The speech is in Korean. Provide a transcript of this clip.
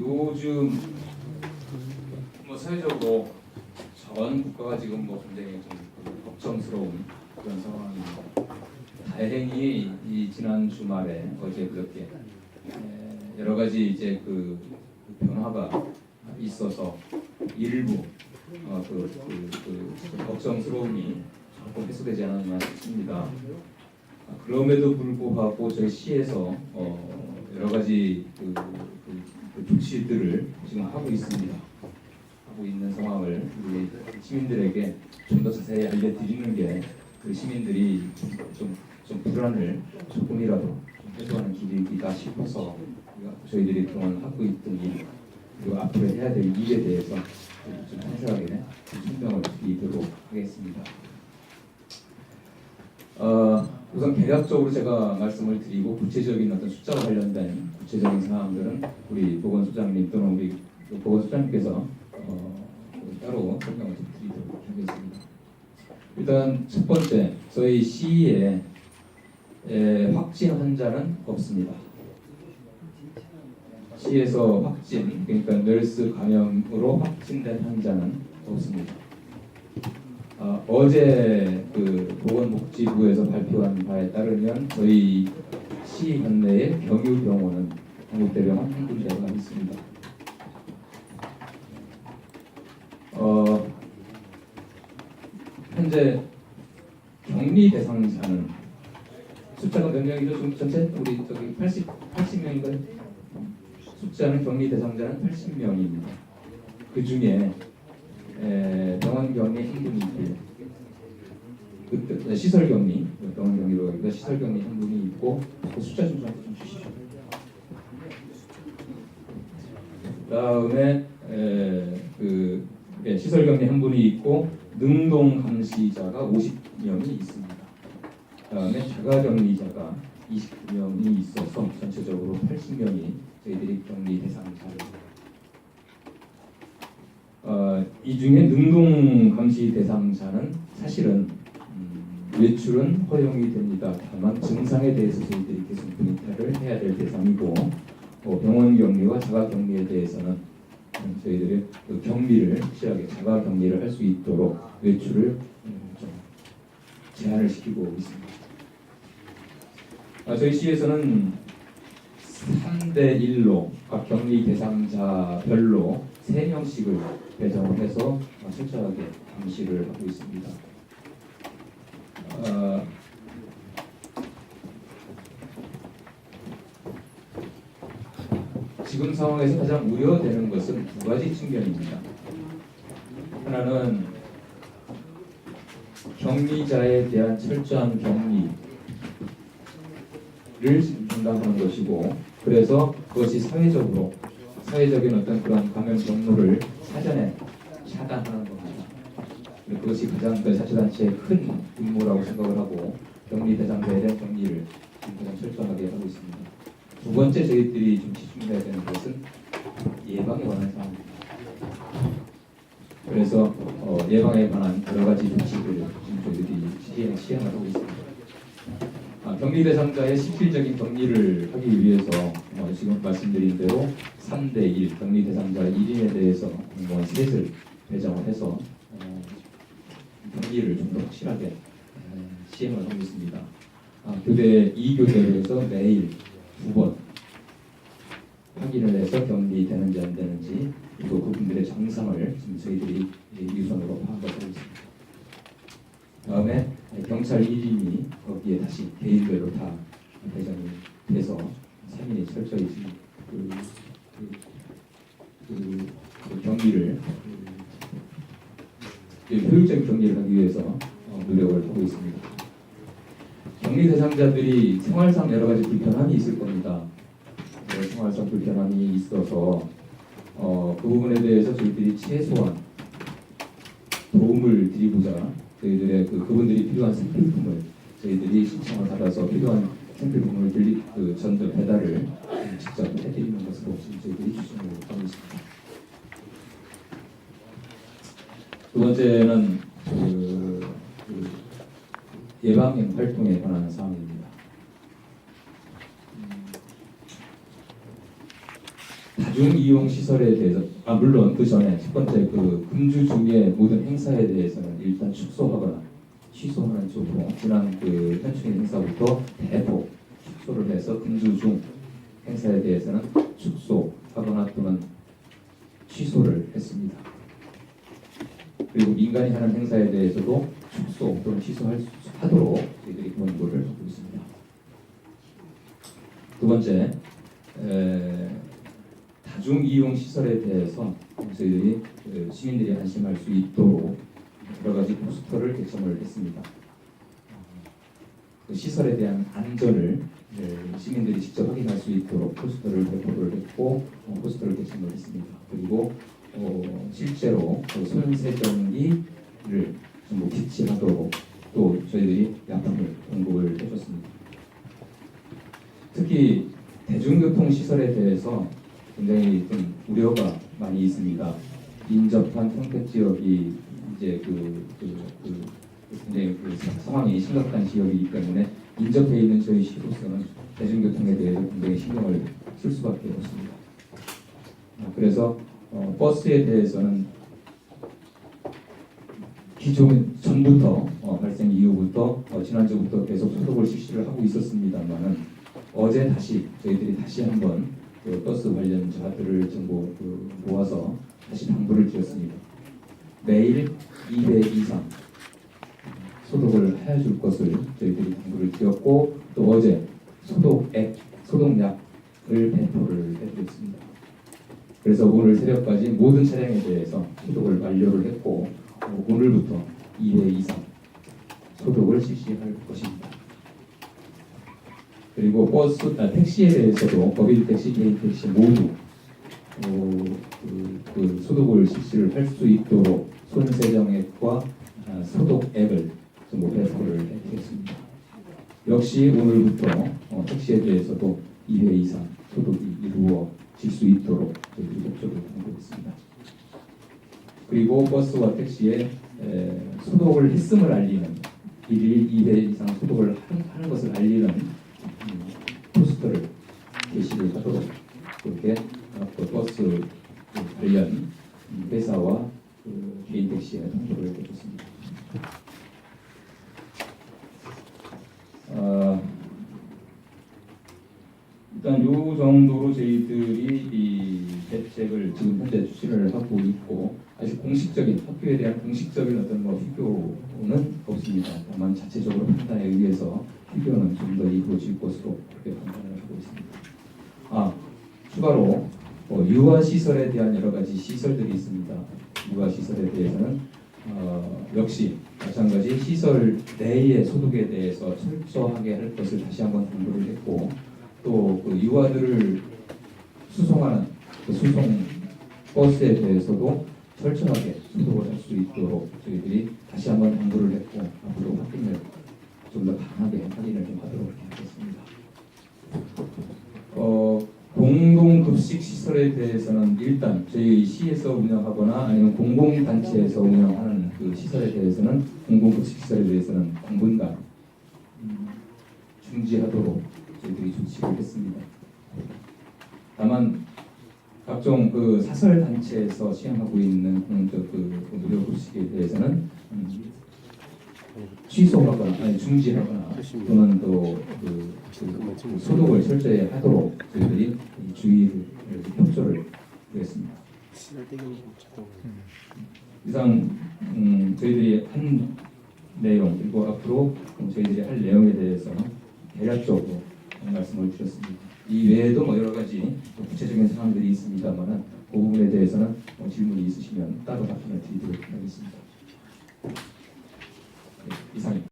요즘 뭐 사회적으로 전 국가가 지금 뭐 굉장히 좀 걱정스러운 그런 상황입니다. 다행히 이 지난 주말에 어제 그렇게 에, 여러 가지 이제 그 변화가 있어서 일부 어, 그, 그, 그, 그 걱정스러움이 조금 해소되지 않았나 싶습니다. 아, 그럼에도 불구하고 저희 시에서 어, 여러 가지 그 조치들을 지금 하고 있습니다. 하고 있는 상황을 우리 시민들에게 좀 더 자세히 알려드리는 게 그 시민들이 좀, 좀, 좀 불안을 조금이라도 좀 해소하는 길이다 싶어서 저희들이 그동안 하고 있더니 그리고 앞으로 해야 될 일에 대해서 좀 상세하게 설명을 드리도록 하겠습니다. 어, 우선 개략적으로 제가 말씀을 드리고 구체적인 어떤 숫자와 관련된 구체적인 사항들은 우리 보건소장님 또는 우리 보건소장님께서 어, 따로 설명을 좀 드리도록 하겠습니다. 일단 첫 번째 저희 시에 에, 확진 환자는 없습니다. 시에서 확진 그러니까 널스 감염으로 확진된 환자는 없습니다. 아, 어제 그 보건복지부에서 발표한 바에 따르면 저희 시 관내에 경유병원은 한국대병원 한 군데가 있습니다. 어, 현재 격리 대상자는 숫자가 몇 명이죠? 지금 전체 우리 저기 80 80명인가요? 숫자는 격리 대상자는 80명입니다. 그 중에 병원 격리 한 분이 있고요. 그, 네, 시설 격리, 병원 격리로 하기보다 시설 격리 한 분이 있고 그 숫자 좀 저한테 좀 주시죠. 그다음에 에, 그 예, 시설 격리 한 분이 있고 능동 감시자가 50명이 있습니다. 그다음에 자가 격리자가 29명이 있어서 전체적으로 80명이 저희들이 격리 대상자를 어, 이 중에 능동 감시 대상자는 사실은 음, 외출은 허용이 됩니다. 다만 증상에 대해서 저희들이 계속 모니터를 해야 될 대상이고 어, 병원 격리와 자가 격리에 대해서는 음, 저희들이 그 격리를 확실하게 자가 격리를 할 수 있도록 외출을 음, 좀 제한을 시키고 있습니다. 아, 저희 시에서는 3대 1로 각 격리 대상자별로 3명씩을 배정을 해서 철저하게 감시를 하고 있습니다. 어, 지금 상황에서 가장 우려되는 것은 두 가지 측면입니다. 하나는 격리자에 대한 철저한 격리를 담당하는 것이고 그래서 그것이 사회적으로 사회적인 어떤 그런 감염 경로를 사전에 차단하는 겁니다. 그것이 가장 그 자치단체의 큰 임무라고 생각을 하고 격리 대상자에 대한 격리를 가장 철저하게 하고 있습니다. 두 번째 저희들이 좀 집중해야 되는 것은 예방에 관한 사항입니다. 그래서 어, 예방에 관한 여러 가지 조치들을 지금 저희들이 시행, 시행을 하고 있습니다. 아, 격리 대상자의 실질적인 격리를 하기 위해서 어, 지금 말씀드린 대로 3대1 격리 대상자 1인에 대해서 공무원 셋을 배정을 해서 어, 격리를 좀 더 확실하게 에, 시행을 하고 있습니다. 아, 교대 2교대로 해서 매일 두 번 확인을 해서 격리되는지 안 되는지 그리고 그분들의 정상을 지금 저희들이 유선으로 파악을 하고 있습니다. 다음에 경찰 1인이 거기에 다시 개인별로 다 배정이 돼서 3인이 철저히 지금 그, 그, 그, 그 격리를 그, 효율적인 격리를 하기 위해서 어, 노력을 하고 있습니다. 격리 대상자들이 생활상 여러 가지 불편함이 있을 겁니다. 네, 생활상 불편함이 있어서 어, 그 부분에 대해서 저희들이 최소한 도움을 드리고자 저희들의 그 그분들이 필요한 생필품을 저희들이 신청을 받아서 필요한 생필품을 들리, 그 전달 배달을 직접 해드리는 것으로 저희들이 추진을 하고 있습니다. 두 번째는 그, 그 예방행 활동에 관한 사항입니다. 음, 다중 이용 시설에 대해서 아 물론 그 전에 첫 번째 그 금주 중의 모든 행사에 대해서는 일단 축소하거나 취소하는 쪽으로 지난 그 현충일 행사부터 대폭 축소를 해서 금주 중 행사에 대해서는 축소하거나 또는 취소를 했습니다. 그리고 민간이 하는 행사에 대해서도 축소 또는 취소할 수 하도록 저희들이 권고를 하고 있습니다. 두 번째, 에, 다중 이용 시설에 대해서 저희들이 그 시민들이 안심할 수 있도록 여러 가지 포스터를 개첨을 했습니다. 그 시설에 대한 안전을 네, 시민들이 직접 확인할 수 있도록 포스터를 배포를 했고 어, 포스터를 개첨을 했습니다. 그리고 어, 실제로 그 손세정기를 전부 비치하도록 또 저희들이 약품을 공급을 해줬습니다. 특히 대중교통 시설에 대해서 굉장히 좀 우려가 많이 있습니다. 인접한 평택 지역이 이제 그, 그, 그 굉장히 그 상황이 심각한 지역이기 때문에 인접해 있는 저희 시로서는 대중교통에 대해서 굉장히 신경을 쓸 수밖에 없습니다. 어, 그래서 어, 버스에 대해서는 기존 전부터 어, 발생 이후부터 어, 지난주부터 계속 소독을 실시를 하고 있었습니다만은 어제 다시 저희들이 다시 한번 그 버스 관련자들을 전부 그 모아서 다시 당부를 드렸습니다. 매일 2회 이상 소독을 해줄 것을 저희들이 당부를 드렸고 또 어제 소독액, 소독약을 배포를 해드렸습니다. 그래서 오늘 새벽까지 모든 차량에 대해서 소독을 완료를 했고 어, 오늘부터 2회 이상 소독을 실시할 것입니다. 그리고 버스, 아, 택시에 대해서도 법인 택시, 개인 택시 모두 어, 그, 그 소독을 실시를 할 수 있도록 손세정액과 아, 소독액을 전부 배포를 해드렸습니다. 역시 오늘부터 어, 택시에 대해서도 2회 이상 소독이 이루어질 수 있도록 저희들이 협조를 당부했습니다. 그리고 버스와 택시에 에, 소독을 했음을 알리는 일일 2회 이상 소독을 한- 하는 것을 알리는 음, 포스터를 게시를 하도록 그렇게 어, 그 버스 그 관련 음, 회사와 그 개인 택시에 통보를 해줬습니다. 어, 일단 요 정도로 저희들이 이 대책을 지금 현재 추진을 하고 있고 아직 공식적인 학교에 대한 공식적인 어떤 뭐 필요는 없습니다. 다만 자체적으로 판단에 의해서 필요는 좀 더 이루어질 것으로 그렇게 판단을 하고 있습니다. 아 추가로 뭐 유아 시설에 대한 여러 가지 시설들이 있습니다. 유아 시설에 대해서는 어, 역시 마찬가지 시설 내의 소독에 대해서 철저하게 할 것을 다시 한번 당부를 했고 또 그 유아들을 수송하는 그 수송 버스에 대해서도 철저하게 소독을 할 수 있도록 저희들이 다시 한번 당부를 했고 앞으로 확인을 좀 더 강하게 확인을 좀 하도록 하겠습니다. 어, 공동급식 시설에 대해서는 일단 저희 시에서 운영하거나 아니면 공공단체에서 운영하는 그 시설에 대해서는 공동급식 시설에 대해서는 당분간 음, 중지하도록 저희들이 조치를 했습니다. 다만 각종 그 사설 단체에서 시행하고 있는 공적 그 무료 급식에 대해서는 음, 취소하거나 아니 중지하거나 또는 또그 그 소독을 철저히 하도록 저희들이 이 주의를 협조를 드렸습니다. 이상 음, 저희들이 한 내용 그리고 앞으로 저희들이 할 내용에 대해서 대략적으로 말씀을 드렸습니다. 이 외에도 뭐 여러 가지 또 구체적인 사항들이 있습니다만은 그 부분에 대해서는 뭐 질문이 있으시면 따로 답변을 드리도록 하겠습니다. 네, 이상입니다.